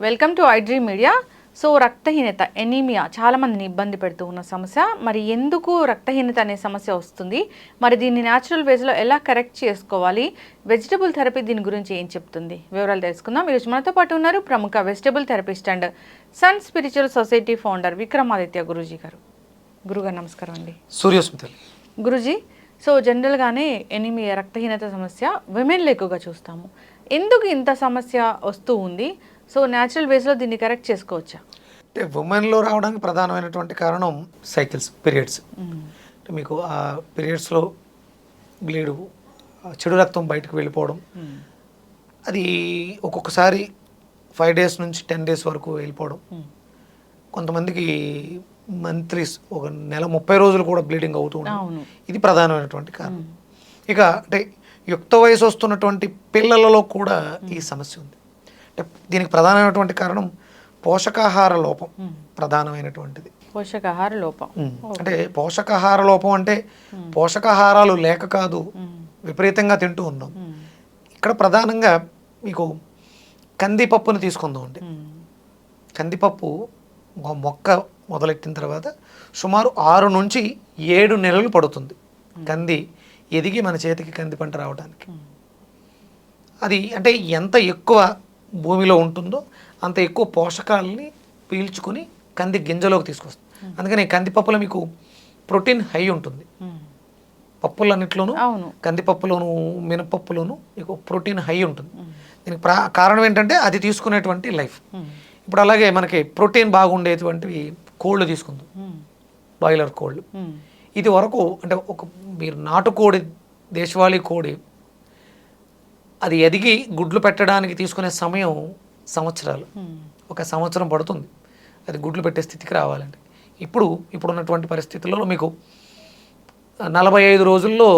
Welcome to iDream media. So రక్తహీనత anaemia చాలా మందిని ఇబ్బంది పెడుతూ ఉన్న సమస్య. మరి ఎందుకు రక్తహీనత అనే సమస్య వస్తుంది? మరి దీన్ని న్యాచురల్ వేస్లో ఎలా కరెక్ట్ చేసుకోవాలి? వెజిటబుల్ థెరపీ దీని గురించి ఏం చెప్తుంది? వివరాలు తెలుసుకుందాం. ఈరోజు మనతో పాటు ఉన్నారు ప్రముఖ vegetable therapist and sun spiritual society founder Vikramaditya Guruji garu. గురుగారు నమస్కారం అండి. సూర్యస్మితలు. గురుజీ సో జనరల్గానే ఎనిమియా రక్తహీనత సమస్య విమెన్లో ఎక్కువగా చూస్తాము. ఎందుకు ఇంత సమస్య వస్తూ ఉంది? సో న్యాచురల్ వేస్లో దీన్ని కరెక్ట్ చేసుకోవచ్చా? అంటే ఉమెన్లో రావడానికి ప్రధానమైనటువంటి కారణం సైకిల్స్ పీరియడ్స్ అంటే మీకు ఆ పీరియడ్స్లో బ్లీడు చెడు రక్తం బయటకు వెళ్ళిపోవడం. అది ఒక్కొక్కసారి ఫైవ్ డేస్ నుంచి టెన్ డేస్ వరకు వెళ్ళిపోవడం. కొంతమందికి మంత్లీస్ ఒక నెల ముప్పై రోజులు కూడా బ్లీడింగ్ అవుతూ. ఉంటుంది ఇది ప్రధానమైనటువంటి కారణం. ఇక అంటే యుక్త వయసు వస్తున్నటువంటి పిల్లలలో కూడా ఈ సమస్య ఉంది. దీనికి ప్రధానమైనటువంటి కారణం పోషకాహార లోపం ప్రధానమైనటువంటిది. పోషకాహార లోపం. అంటే పోషకాహార లోపం అంటే పోషకాహారాలు లేక కాదు విపరీతంగా తింటూ ఉన్నాం. ఇక్కడ ప్రధానంగా మీకు కందిపప్పును తీసుకుందాం అండి. కందిపప్పు మొక్క మొదలెట్టిన తర్వాత సుమారు ఆరు నుంచి ఏడు నెలలు పడుతుంది. కంది ఎదిగి మన చేతికి కంది పంట రావడానికి. అది అంటే ఎంత ఎక్కువ భూమిలో ఉంటుందో అంత ఎక్కువ పోషకాలని పీల్చుకొని కంది గింజలోకి తీసుకొస్తుంది. అందుకని కందిపప్పులో మీకు ప్రోటీన్ హై ఉంటుంది. పప్పులన్నిట్లోనూ అవును. కందిపప్పులోను మినపప్పులోను మీకు ప్రోటీన్ హై ఉంటుంది. దీనికి ప్రా కారణం ఏంటంటే అది తీసుకునేటువంటి లైఫ్. ఇప్పుడు అలాగే మనకి ప్రోటీన్ బాగుండేటువంటివి కోళ్ళు తీసుకుందాం. బాయిలర్ కోళ్ళు. ఇది వరకు అంటే ఒక మీరు నాటుకోడి దేశవాళీ కోడి అది ఎదిగి గుడ్లు పెట్టడానికి తీసుకునే సమయం సంవత్సరాలు. ఒక సంవత్సరం పడుతుంది. అది గుడ్లు పెట్టే స్థితికి రావాలండి. ఇప్పుడు ఇప్పుడున్నటువంటి పరిస్థితుల్లో మీకు నలభై ఐదు రోజుల్లో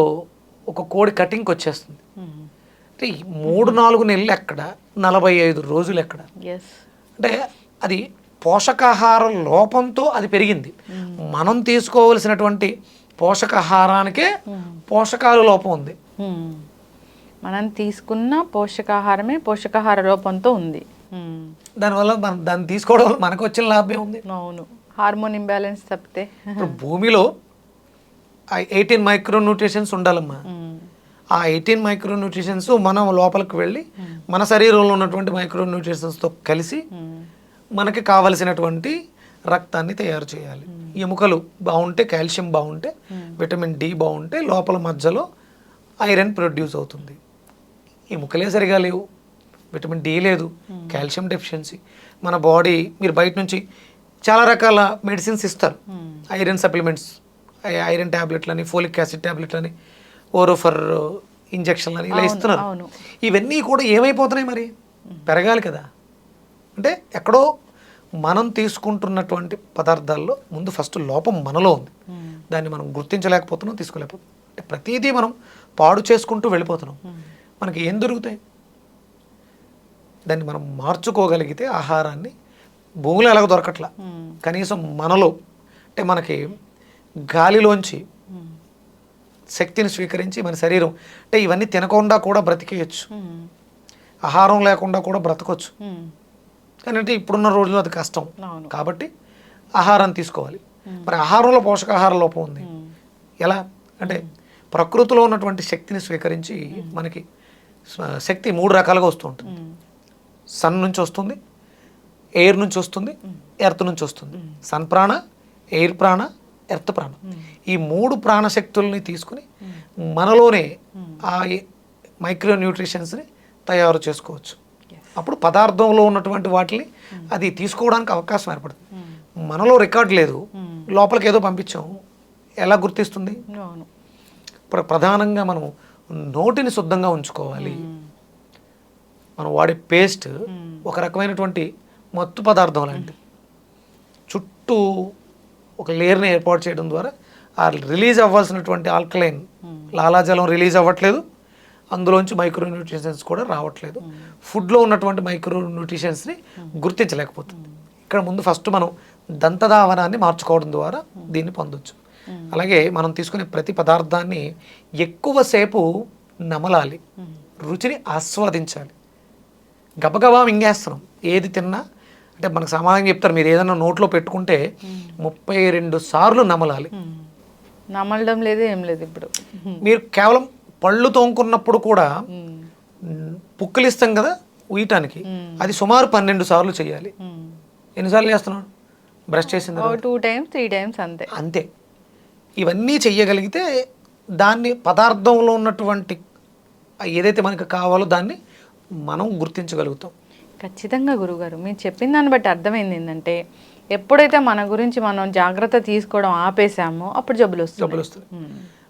ఒక కోడి కటింగ్కి వచ్చేస్తుంది. అంటే మూడు నాలుగు నెలలు ఎక్కడ? నలభై ఐదు రోజులు ఎక్కడ? అంటే అది పోషకాహార లోపంతో అది పెరిగింది. మనం తీసుకోవలసినటువంటి పోషకాహారానికే పోషకాల లోపం ఉంది. మనం తీసుకున్న పోషకాహారమే పోషకాహార లోపంతో ఉంది. దానివల్ల మనం దాన్ని తీసుకోవడం వల్ల మనకు వచ్చిన లాభం ఉంది. అవును. హార్మోన్ ఇంబ్యాలెన్స్ తప్పితే. ఇప్పుడు భూమిలో ఎయిటీన్ మైక్రో న్యూట్రిషన్స్ ఉండాలమ్మా. మ్మ్. ఆ ఎయిటీన్ మైక్రో న్యూట్రిషన్స్ మనం లోపలికి వెళ్ళి మన శరీరంలో ఉన్నటువంటి మైక్రో న్యూట్రిషన్స్తో కలిసి. మనకి కావలసినటువంటి రక్తాన్ని తయారు చేయాలి. ఎముకలు బాగుంటే కాల్షియం బాగుంటే విటమిన్ డి బాగుంటే లోపల మధ్యలో ఐరన్ ప్రొడ్యూస్ అవుతుంది. ఎముకలే సరిగా లేవు. విటమిన్ డి లేదు కాల్షియం డెఫిషియన్సీ. మన బాడీ మీరు బయట నుంచి చాలా రకాల మెడిసిన్స్ ఇస్తారు. ఐరన్ సప్లిమెంట్స్ ఐరన్ ట్యాబ్లెట్లని ఫోలిక్ యాసిడ్ ట్యాబ్లెట్లని ఓరోఫర్ ఇంజక్షన్లని ఇలా ఇస్తున్నారు. ఇవన్నీ కూడా ఏమైపోతున్నాయి మరి? పెరగాలి కదా. అంటే ఎక్కడో మనం తీసుకుంటున్నటువంటి పదార్థాల్లో ముందు ఫస్ట్ లోపం మనలో ఉంది. దాన్ని మనం గుర్తించలేకపోతున్నాం తీసుకోలేకపోతున్నాం. అంటే ప్రతిదీ మనం పాడు చేసుకుంటూ వెళ్ళిపోతున్నాం. మనకి ఏం దొరుకుతాయి? దాన్ని మనం మార్చుకోగలిగితే ఆహారాన్ని భూమిలో ఎలాగ దొరకట్లా. కనీసం మనలో అంటే మనకి గాలిలోంచి. శక్తిని స్వీకరించి మన శరీరం అంటే ఇవన్నీ తినకుండా కూడా బ్రతికేయచ్చు. ఆహారం లేకుండా కూడా బ్రతకొచ్చు. కానీ అంటే ఇప్పుడున్న రోజుల్లో అది కష్టం. కాబట్టి ఆహారం తీసుకోవాలి. మరి ఆహారంలో పోషకాహార లోపం ఉంది. ఎలా? అంటే ప్రకృతిలో ఉన్నటువంటి శక్తిని స్వీకరించి మనకి శక్తి మూడు రకాలుగా వస్తూ ఉంటుంది. సన్ నుంచి వస్తుంది ఎయిర్ నుంచి వస్తుంది ఎర్త్ నుంచి వస్తుంది. సన్ ప్రాణ ఎయిర్ ప్రాణ ఎర్త్ ప్రాణ. ఈ మూడు ప్రాణశక్తుల్ని తీసుకుని మనలోనే ఆ మైక్రో న్యూట్రిషన్స్ని తయారు చేసుకోవచ్చు. అప్పుడు పదార్థంలో ఉన్నటువంటి వాటిని అది తీసుకోవడానికి అవకాశం ఏర్పడుతుంది. మనలో రికార్డ్ లేదు. లోపలికి ఏదో పంపించాం. ఎలా గుర్తిస్తుంది? ప్ర- ప్రధానంగా మనం నోటిని శుద్ధంగా ఉంచుకోవాలి. మనం వాడే పేస్ట్ ఒక రకమైనటువంటి మత్తు పదార్థం లాంటి చుట్టూ ఒక లేయర్ని ఏర్పాటు చేయడం ద్వారా ఆ రిలీజ్ అవ్వాల్సినటువంటి ఆల్కలైన్ లాలాజలం రిలీజ్ అవ్వట్లేదు. అందులోంచి మైక్రో న్యూట్రిషన్స్ కూడా రావట్లేదు. ఫుడ్లో ఉన్నటువంటి మైక్రో న్యూట్రిషన్స్ని గుర్తించలేకపోతుంది. ఇక్కడ ముందు ఫస్ట్ మనం దంతధావనాన్ని మార్చుకోవడం ద్వారా దీన్ని పొందొచ్చు. అలాగే మనం తీసుకునే ప్రతి పదార్థాన్ని ఎక్కువసేపు నమలాలి రుచిని ఆస్వాదించాలి. గబగబా మింగేస్తున్నాం. ఏది తిన్నా అంటే మనకు సమాధానం చెప్తారు మీరు ఏదైనా నోట్లో పెట్టుకుంటే ముప్పై రెండు సార్లు నమలాలి. నమలడం లేదు ఏం లేదు ఇప్పుడు. మీరు కేవలం పళ్ళు తోముకున్నప్పుడు కూడా పుక్కిలిస్తాం కదా ఉయ్యటానికి. అది సుమారు పన్నెండు సార్లు చేయాలి. ఎన్నిసార్లు చేస్తున్నాడు బ్రష్ చేసిన టూ టైమ్స్ త్రీ టైమ్స్ అంతే. అంతే. ఇవన్నీ చెయ్యగలిగితే దాన్ని పదార్థంలో ఉన్నటువంటి ఏదైతే మనకు కావాలో దాన్ని మనం గుర్తించగలుగుతాం. ఖచ్చితంగా గురుగారు మీరు చెప్పిన దాన్ని బట్టి అర్థమైంది ఏంటంటే ఎప్పుడైతే మన గురించి మనం జాగ్రత్త తీసుకోవడం ఆపేసామో అప్పుడు జబ్బులు వస్తాయి జబ్బులు వస్తుంది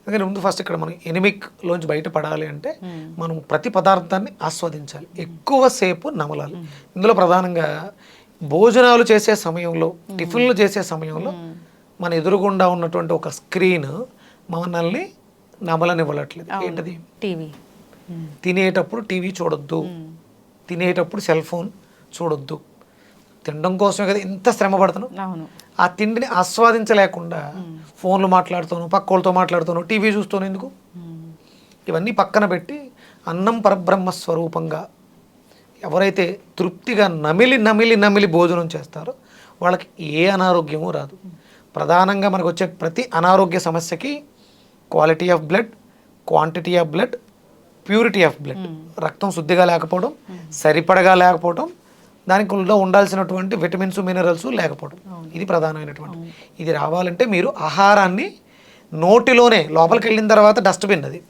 అందుకని ముందు ఫస్ట్ ఇక్కడ మనం ఎనిమిక్ లోంచి బయటపడాలి అంటే మనం ప్రతి పదార్థాన్ని ఆస్వాదించాలి. ఎక్కువసేపు నమలాలి. ఇందులో ప్రధానంగా భోజనాలు చేసే సమయంలో టిఫిన్లు చేసే సమయంలో మన ఎదురుగుండా ఉన్నటువంటి ఒక స్క్రీన్ మనల్ని నమలనివ్వట్లేదు. ఏంటది? టీవీ. తినేటప్పుడు టీవీ చూడొద్దు. తినేటప్పుడు సెల్ ఫోన్ చూడొద్దు. తినడం కోసమే కదా ఇంత శ్రమ పడుతున్నాం. అవును. ఆ తిండిని ఆస్వాదించలేకుండా ఫోన్లు మాట్లాడుతాను పక్క వాళ్ళతో మాట్లాడుతాను టీవీ చూస్తాను ఎందుకు. ఇవన్నీ పక్కన పెట్టి అన్నం పరబ్రహ్మ స్వరూపంగా ఎవరైతే తృప్తిగా నమిలి నమిలి నమిలి భోజనం చేస్తారో వాళ్ళకి ఏ అనారోగ్యము రాదు. ప్రధానంగా మనకు వచ్చే ప్రతి అనారోగ్య సమస్యకి quality of blood quantity of blood purity of blood రక్తం శుద్ధిగా లేకపోవడం సరిపడగా లేకపోవడం ఉండ- ఉండాల్సినటువంటి విటమిన్స్ మినరల్స్ లేకపోవడం. ఇది ప్రధానమైనటువంటి. ఇది రావాలంటే మీరు ఆహారాన్ని నోటిలోనే లోపలికి వెళ్ళిన తర్వాత డస్ట్బిన్ అది.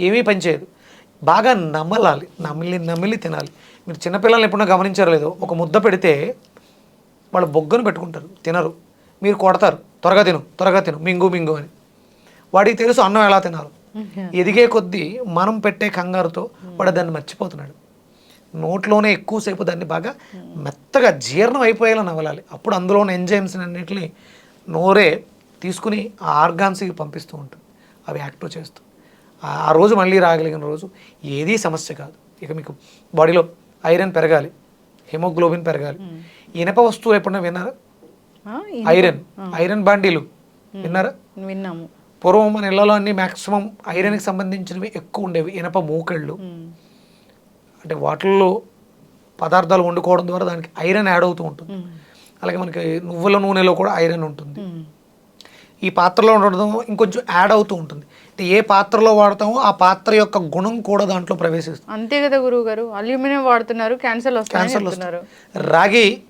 ఏమీ పనిచేయదు బాగా నమలాలి. నమిలి నమిలి తినాలి. మీరు చిన్నపిల్లల్ని ఎప్పుడన్నా గమనించారో లేదో ఒక ముద్ద పెడితే వాళ్ళు బొగ్గను పెట్టుకుంటారు. తినరు. మీరు కొడతారు. త్వరగా తిను త్వరగా తిను. మింగు మింగు అని. వాడికి తెలుసు అన్నం ఎలా తినాలి. ఎదిగే కొద్దీ మనం పెట్టే కంగారుతో వాడు దాన్ని మర్చిపోతున్నాడు. నోట్లోనే ఎక్కువసేపు దాన్ని బాగా మెత్తగా జీర్ణం అయిపోయేలా నవలాలి. అప్పుడు అందులో ఉన్న ఎంజైమ్స్ అన్నింటిని నోరే తీసుకుని ఆ ఆర్గాన్స్కి పంపిస్తూ ఉంటుంది. అవి యాక్టివ్ చేస్తూ. ఆ- రోజు మళ్ళీ రాగలిగిన రోజు ఏదీ సమస్య కాదు. ఇక మీకు బాడీలో ఐరన్ పెరగాలి హెమోగ్లోబిన్ పెరగాలి. ఇనప వస్తువులు ఎప్పుడైనా విన్నారా? ఐరన్. ఐరన్ బాండీలు. విన్నారా? విన్నాము. పూర్వం మన ఇళ్ళలో అన్ని మ్యాక్సిమం ఐరన్కి సంబంధించినవి ఎక్కువ ఉండేవి. ఇనప మూకళ్ళు. అంటే వాటిల్లో పదార్థాలు వండుకోవడం ద్వారా దానికి ఐరన్ యాడ్ అవుతూ ఉంటుంది. అలాగే మనకి నువ్వుల నూనెలో కూడా ఐరన్ ఉంటుంది. ఈ పాత్రలో ఉండడం ఇంకొంచెం యాడ్ అవుతూ ఉంటుంది. అంటే ఏ పాత్రలో వాడతామో ఆ పాత్ర యొక్క గుణం కూడా దాంట్లో ప్రవేశిస్తుంది. అంతే కదా గురువు గారు అల్యూమినియం వాడుతున్నారు క్యాన్సర్ చెప్తున్నారు. రాగి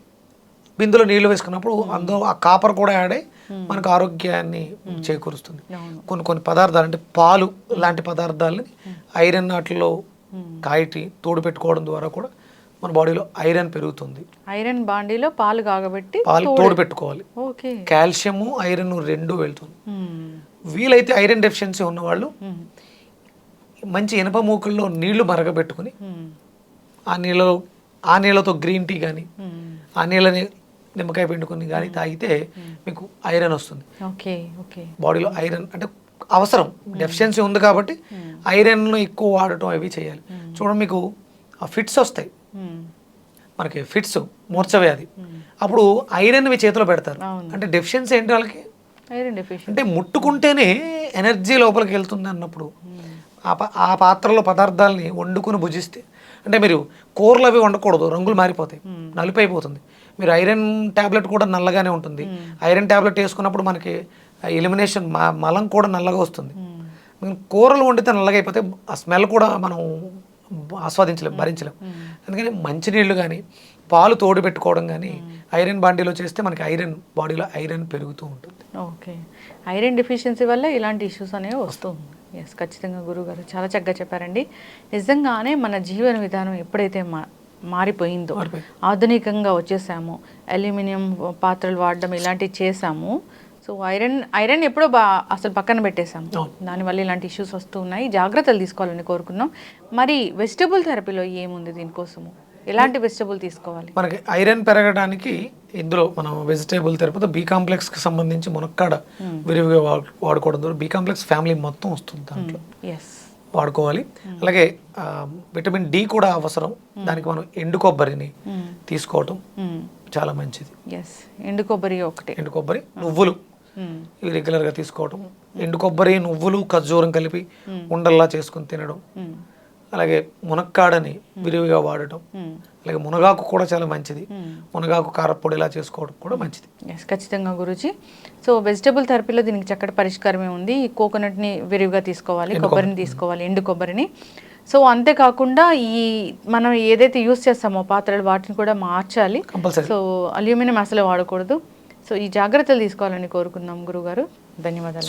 బిందులో నీళ్ళు వేసుకున్నప్పుడు అందులో ఆ కాపర్ కూడా యాడ్ అయ్యి మనకు ఆరోగ్యాన్ని చేకూరుస్తుంది. కొన్ని కొన్ని పదార్థాలు అంటే పాలు లాంటి పదార్థాలని ఐరన్ వాటిలో కాయటి తోడు పెట్టుకోవడం ద్వారా కూడా మన బాడీలో ఐరన్ పెరుగుతుంది. ఐరన్ బాండీలో పాలు కాగబెట్టి పాలు తోడు పెట్టుకోవాలి. ఓకే. కాల్షియము ఐరన్ రెండు వెళ్తుంది. వీలైతే ఐరన్ డెఫిషియన్సీ ఉన్నవాళ్ళు. మంచి ఇనప మూకుల్లో నీళ్ళు మరగబెట్టుకుని. ఆ నీళ్ళలో ఆ నీళ్ళతో గ్రీన్ టీ కానీ. ఆ నీళ్ళని నిమ్మకాయ పిండుకొని కానీ తాగితే మీకు ఐరన్ వస్తుంది. Okay okay. బాడీలో ఐరన్ అంటే అవసరం డెఫిషియన్సీ ఉంది కాబట్టి ఐరన్ ఎక్కువ వాడటం అవి చేయాలి. చూడండి మీకు ఆ ఫిట్స్ వస్తాయి. మనకి ఫిట్స్ మూర్ఛవ్యాధి అప్పుడు ఐరన్ వి చేతిలో పెడతారు. అంటే డెఫిషియన్సీ ఏంటి వాళ్ళకి? అంటే ముట్టుకుంటేనే ఎనర్జీ లోపలికి వెళ్తుంది అన్నప్పుడు. ఆ పాత్రలో పదార్థాలని వండుకుని భుజిస్తే అంటే మీరు కూరలు అవి వండకూడదు రంగులు మారిపోతాయి నలుపు అయిపోతుంది మీరు ఐరన్ ట్యాబ్లెట్ కూడా నల్లగానే ఉంటుంది. ఐరన్ ట్యాబ్లెట్ వేసుకున్నప్పుడు మనకి ఎలిమినేషన్ మలం కూడా నల్లగా వస్తుంది. కూరలు వండితే నల్లగా అయిపోతే ఆ స్మెల్ కూడా మనం ఆస్వాదించలేం భరించలేం. అందుకని మంచినీళ్ళు కానీ పాలు తోడు పెట్టుకోవడం కానీ ఐరన్ బాండీలో చేస్తే మనకి ఐరన్ బాడీలో ఐరన్ పెరుగుతూ ఉంటుంది. ఓకే. ఐరన్ డెఫిషియన్సీ వల్ల ఇలాంటి ఇష్యూస్ అనేవి వస్తూ ఎస్ ఖచ్చితంగా గురుగారు చాలా చక్కగా చెప్పారండి. నిజంగానే మన జీవన విధానం ఎప్పుడైతే మా మారిపోయిందో. ఆధునికంగా వచ్చేసాము అల్యూమినియం పాత్రలు వాడడం ఇలాంటివి చేసాము. సో ఐరన్ ఐరన్ ఎప్పుడో బా అసలు పక్కన పెట్టేసాము అవును. దానివల్ల ఇలాంటి ఇష్యూస్ వస్తూ ఉన్నాయి. జాగ్రత్తలు తీసుకోవాలని కోరుకున్నాం. మరి వెజిటబుల్ థెరపీలో ఏముంది దీనికోసము? ఎలాంటి వెజిటబుల్ తీసుకోవాలి? మనకి ఐరన్ పెరగడానికి ఇందులో మనం వెజిటేబుల్ తిరుపతి బి కాంప్లెక్స్కి సంబంధించి మునక్కాడ విరివిగా వాడు- వాడుకోవడం ద్వారా బి కాంప్లెక్స్ ఫ్యామిలీ మొత్తం వస్తుంది దాంట్లో. ఎస్ వాడుకోవాలి. అలాగే ఆ, విటమిన్ డి కూడా అవసరం. దానికి మనం ఎండు కొబ్బరిని తీసుకోవటం చాలా మంచిది. ఎండు కొబ్బరి ఒకటి. ఎండు కొబ్బరి నువ్వులు. ఇవి రెగ్యులర్గా తీసుకోవటం. ఎండు కొబ్బరి నువ్వులు ఖర్జూరం కలిపి ఉండల్లా చేసుకుని తినడం. అలాగే మునక్కాడని విరివిగా వాడటం. అలాగే మునగాకు కూడా చాలా మంచిది. మునగాకు కారపొడి ఇలా చేసుకోవడం కూడా మంచిది. ఎస్ ఖచ్చితంగా గురుజీ. సో వెజిటబుల్ థెరపీలో దీనికి చక్కటి పరిష్కారమే ఉంది కోకోనట్ని విరివిగా తీసుకోవాలి కొబ్బరిని తీసుకోవాలి ఎండు కొబ్బరిని. సో అంతేకాకుండా ఈ మనం ఏదైతే యూస్ చేస్తామో పాత్రలు వాటిని కూడా మార్చాలి. సో అల్యూమినియం అసలు వాడకూడదు. సో ఈ జాగ్రత్తలు తీసుకోవాలని కోరుకుందాం గురుగారు. ధన్యవాదాలు.